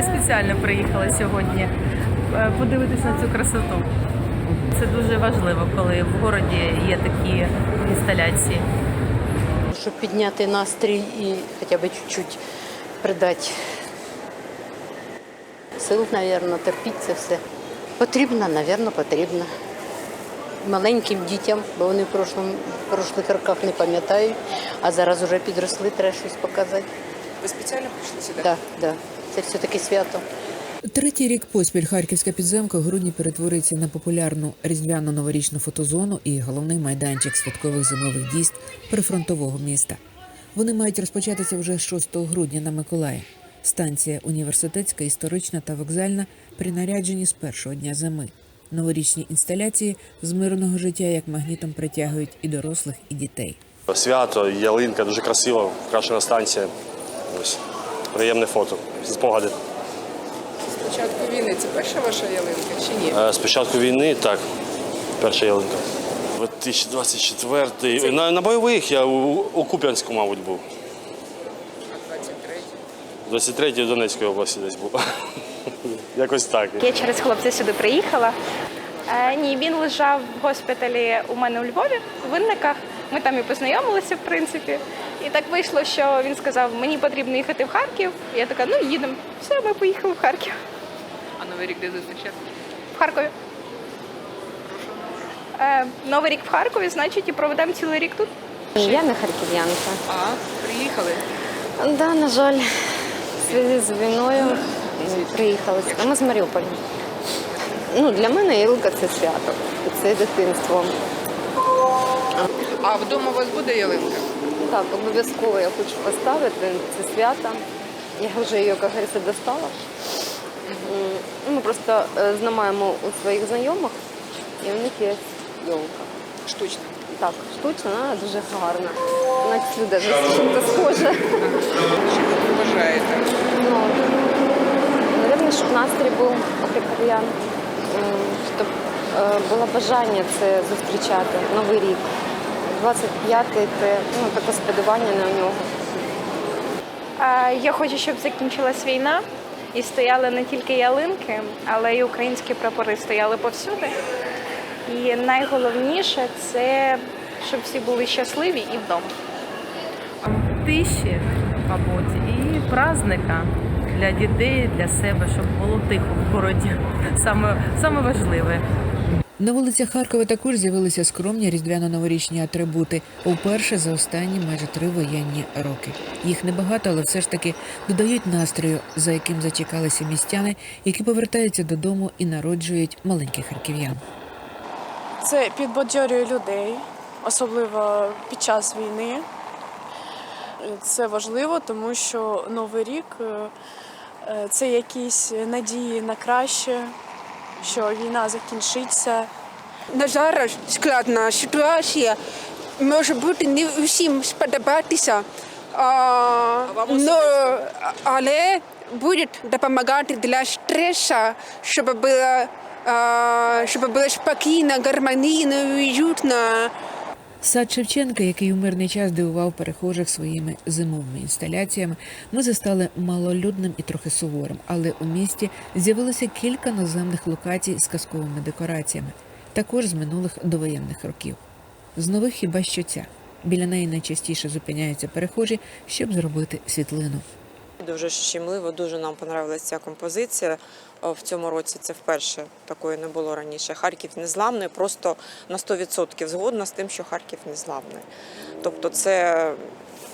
спеціально приїхала сьогодні е, подивитися на цю красоту. Це дуже важливо, коли в городі є такі інсталяції. Щоб підняти настрій і хоча б чуть-чуть придати сил, мабуть, терпіти це все. Потрібно, мабуть, потрібно. Маленьким дітям, бо вони в прошлому, в прошлих роках не пам'ятають, а зараз вже підросли, треба щось показати. Ви спеціально прийшли сюди? Так, так. Це все-таки свято. Третій рік поспіль харківська підземка в грудні перетворюється на популярну різдвяну новорічну фотозону і головний майданчик святкових зимових дійств прифронтового міста. Вони мають розпочатися вже 6 грудня на Миколаї. Станція університетська, історична та вокзальна принаряджені з першого дня зими. Новорічні інсталяції з мирного життя як магнітом притягують і дорослих, і дітей. Свято, ялинка, дуже красиво, вкрашена станція. Ось. Приємне фото, спогади. З початку війни це перша ваша ялинка чи ні? Е, З початку війни, так, перша ялинка. 2024 на, на бойових я у, у Куп'янську, мабуть, був. А 23 23 в Донецької області десь був. Якось так. Я через хлопця сюди приїхала. Е, ні, він лежав в госпіталі у мене у Львові, у Винниках. Ми там і познайомилися, в принципі. І так вийшло, що він сказав, мені потрібно їхати в Харків. Я така, ну їдемо. Все, ми поїхали в Харків. А новий рік де зустрічати? В Харкові. Е, Новий рік в Харкові, значить, і проведемо цілий рік тут. Я не харків'янка. А, приїхали. Да, на жаль, в зв'язку з війною приїхали сюди. Ми з Маріуполя. Ну, для мене Ілка це свято, це дитинство. А вдома у вас буде ялинка? Так, обов'язково я хочу поставити це свято. Я вже її, як говориться, достала. Ми просто е, знімаємо у своїх знайомих, і у них є йолка. Штучна. Так, штучна, вона дуже гарна. На цю навіть чим-то схожа. Що ви вважаєте? Ну, наверное, щоб настрій був харків'ян, щоб е, було бажання це зустрічати, Новий рік. 25-й це ну, таке сподівання на нього. Е, Я хочу, щоб закінчилась війна і стояли не тільки ялинки, але й українські прапори стояли повсюди. І найголовніше це щоб всі були щасливі і вдома. Тиші, мабуть, і праздника для дітей, для себе, щоб було тихо в городі. Саме, саме важливе. На вулицях Харкова також з'явилися скромні різдвяно-новорічні атрибути. Уперше за останні майже три воєнні роки. Їх небагато, але все ж таки додають настрою, за яким зачекалися містяни, які повертаються додому і народжують маленьких харків'ян. Це підбадьорює людей, особливо під час війни. Це важливо, тому що Новий рік е, е, це якісь надії на краще, що війна закінчиться. На зараз складна ситуація. Може бути не всім сподобатися, а, но, але буде допомагати для стресу, щоб було, а, щоб було спокійно, гармонійно, уютно. Сад Шевченка, який у мирний час дивував перехожих своїми зимовими інсталяціями, ми застали малолюдним і трохи суворим, але у місті з'явилося кілька наземних локацій з казковими декораціями, також з минулих довоєнних років. З нових хіба що ця. Біля неї найчастіше зупиняються перехожі, щоб зробити світлину. Дуже щемливо, дуже нам понравилася ця композиція. В цьому році це вперше такої не було раніше. Харків незламний, просто на 100% згодна з тим, що Харків незламний. Тобто, це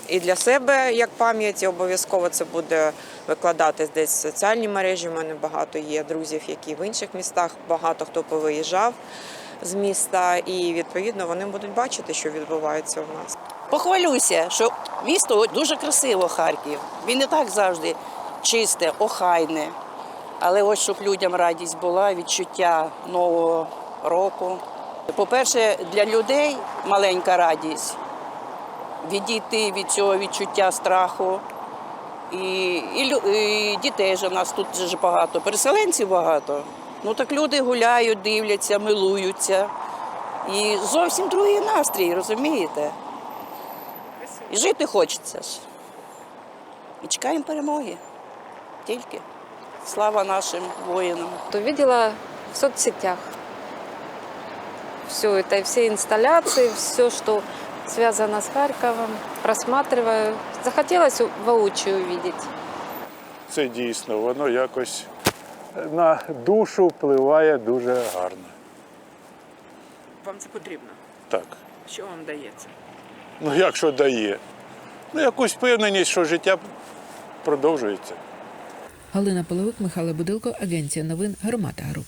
і для себе як пам'ять, і обов'язково це буде викладатись десь в соціальні мережі. У мене багато є друзів, які в інших містах, багато хто повиїжджав з міста, і відповідно вони будуть бачити, що відбувається у нас. Похвалюся, що місто дуже красиво Харків. Він не так завжди чисте, охайне. Але ось щоб людям радість була, відчуття нового року. По-перше, для людей маленька радість відійти від цього відчуття страху. І, і, і дітей же в нас тут дуже багато, переселенців багато. Ну так люди гуляють, дивляться, милуються. І зовсім другий настрій, розумієте? І жити хочеться ж. І чекаємо перемоги. Тільки. Слава нашим воїнам. Увидела в соцсетях все это, все инсталляции, все, что связано с Харьковом, просматриваю. Захотелось воочию увидеть. Це дійсно, воно якось на душу впливає дуже гарно. Вам це потрібно? Так. Що вам дається? Ну як що дає? Ну, якусь впевненість, що життя продовжується. Галина Половик, Михайло Будилко, Агенція новин Громада Груп.